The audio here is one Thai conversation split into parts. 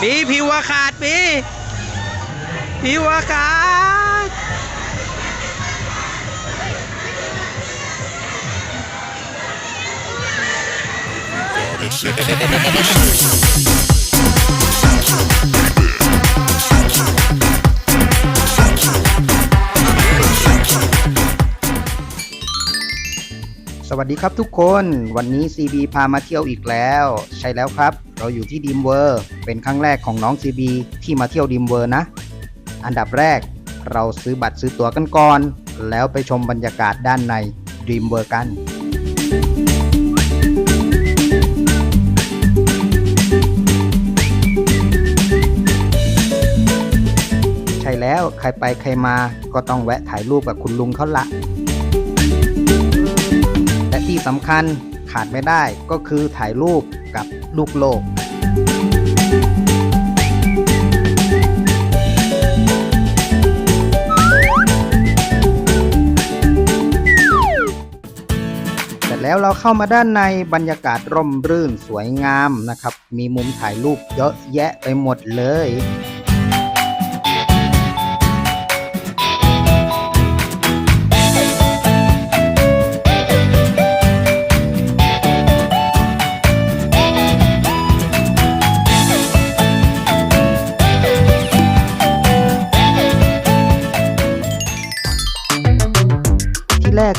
ปีผิวขาดปีผิวขาดเวัสดีครับทุกคนวันนี้ CB พามาเที่ยวอีกแล้ว ใช่แล้วครับ เราอยู่ที่ดิมเวอร์เป็นครั้งแรกของน้อง CB ที่มาเที่ยวดิมเวอร์นะ อันดับแรกเราซื้อบัตรซื้อตั๋วกันก่อน แล้วไปชมบรรยากาศด้านในดิมเวอร์กันใช่แล้วใครไปใครมาก็ต้องแวะถ่ายรูปกับคุณลุงเขาละ สำคัญขาดไม่ได้ก็คือถ่ายรูปกับลูกโลก เสร็จแล้วเราเข้ามาด้านในบรรยากาศร่มรื่นสวยงามนะครับ มีมุมถ่ายรูปเยอะแยะไปหมดเลย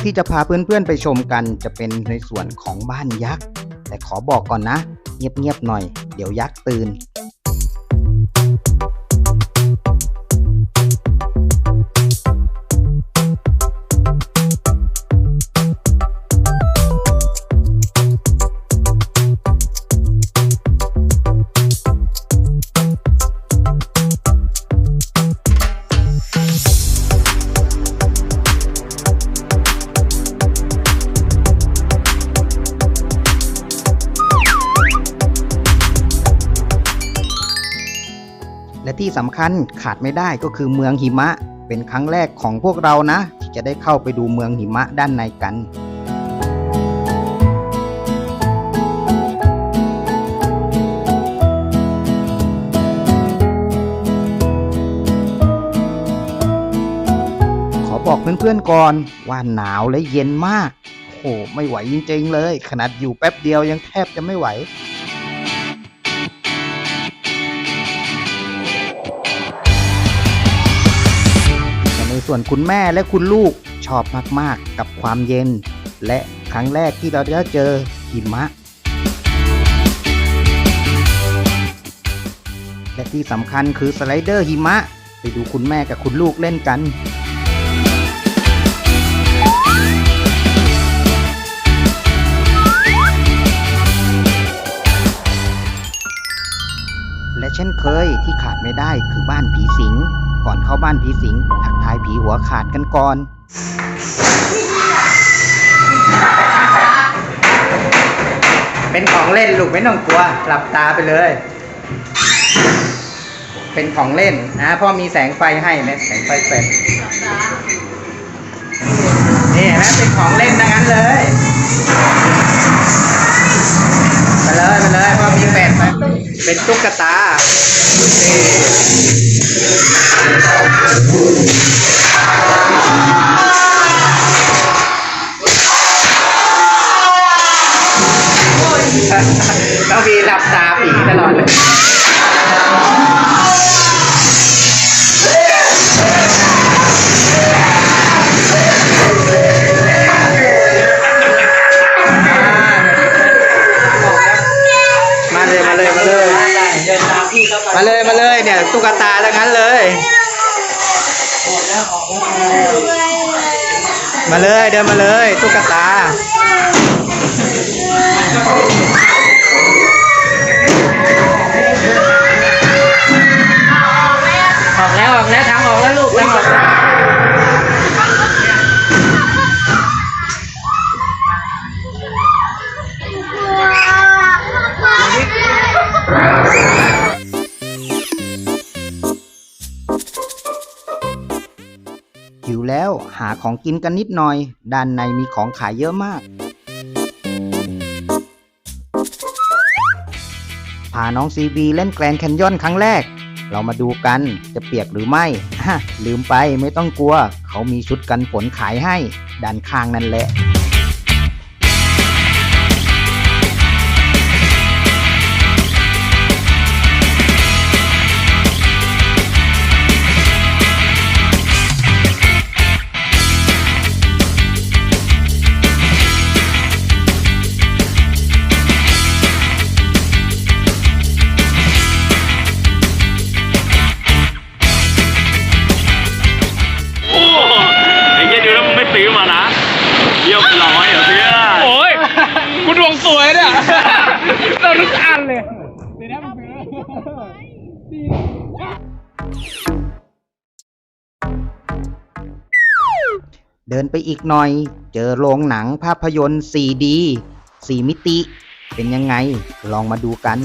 ที่จะพาเพื่อนๆไปชมกันจะเป็นในส่วนของบ้านยักษ์ แต่ขอบอกก่อนนะ เงียบๆหน่อย เดี๋ยวยักษ์ตื่น ที่สำคัญขาดไม่ได้ก็คือเมืองหิมะ เป็นครั้งแรกของพวกเรานะ ที่จะได้เข้าไปดูเมืองหิมะด้านในกันขอบอกเพื่อนๆก่อนว่าหนาวและเย็นมาก โอ้โหไม่ไหวจริงๆเลย ขนาดอยู่แป๊บเดียวยังแทบจะไม่ไหว ส่วนคุณแม่และคุณลูกชอบมากๆ กับความเย็น และครั้งแรกที่เราได้เจอหิมะ และที่สำคัญคือสไลเดอร์หิมะ ไปดูคุณแม่กับคุณลูกเล่นกันและเช่นเคยที่ขาดไม่ได้คือบ้านผีสิง ก่อนเข้าบ้านผีสิงทักทายผีหัวขาดกันก่อนเป็นของเล่นลูกไม่ต้องกลัว หลับตาไปเลย เป็นของเล่นนะพ่อมีแสงไฟให้ไหมแสงไฟแฟลชนี่นไหมเป็นของเล่นทั้งนั้นเลยไปเลยไปเลยพ่อมีแฟลชไปเป็นตุ๊กตา ต้องมีหลับตาผีตลอดเลยมาเลยมาเลยมาเลยเดินตามพี่เข้าเลยมาเลยเนี่ยตุ๊กตาทั้งนั้นเลย มาเลยเดินมาเลยตุ๊กตา หาของกินกันนิดหน่อย ด้านในมีของขายเยอะมาก พาน้องซีบีเล่นแกลนแคนยอนครั้งแรก เรามาดูกันจะเปียกหรือไม่ลืมไปไม่ต้องกลัว เขามีชุดกันฝนขายให้ ด้านข้างนั่นแหละ ทุกอันเลยดีนะมึงซื้อเดินไปอีกหน่อย เจอโรงหนังภาพยนตร์ 4D 4 มิติ เป็นยังไง ลองมาดูกัน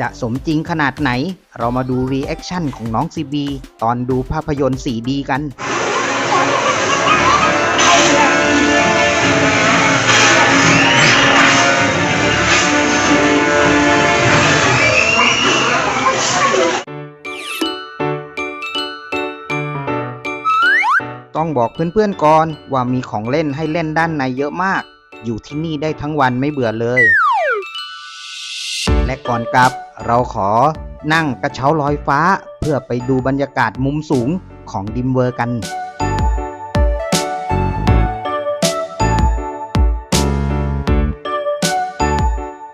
จะสมจริงขนาดไหน เรามาดูรีแอคชั่นของน้องซีบีตอนดูภาพยนตร์ 4D กัน ต้องบอกเพื่อนๆก่อนว่ามีของเล่นให้เล่นด้านในเยอะมาก อยู่ที่นี่ได้ทั้งวันไม่เบื่อเลย และก่อนกลับเราขอนั่งกระเช้าลอยฟ้า เพื่อไปดูบรรยากาศมุมสูงของดิมเวอร์กัน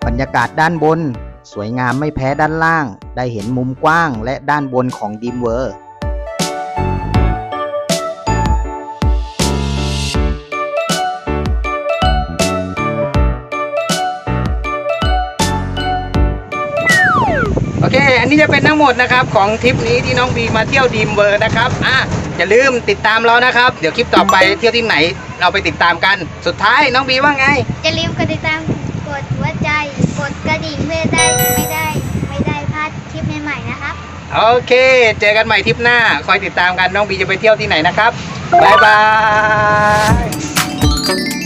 บรรยากาศด้านบน สวยงามไม่แพ้ด้านล่าง ได้เห็นมุมกว้างและด้านบนของดิมเวอร์ นนี้จะเป็นทั้งหมดนะครับของทริปนี้ที่น้องบีมาเที่ยวดีมเวอร์นะครับอะอย่าลืมติดตามเรานะครับ เดี๋ยวคลิปต่อไปเที่ยวที่ไหน เราไปติดตามกันสุดท้ายน้องบีว่าไง อย่าลืมกดติดตามกดหัวใจกดกระดิ่งเพื่อได้ไม่ได้ ไม่ได้พลาดคลิปใหม่ๆนะครับ โอเค เจอกันใหม่ทริปหน้า คอยติดตามกันน้องบีจะไปเที่ยวที่ไหนนะครับบ๊ายบาย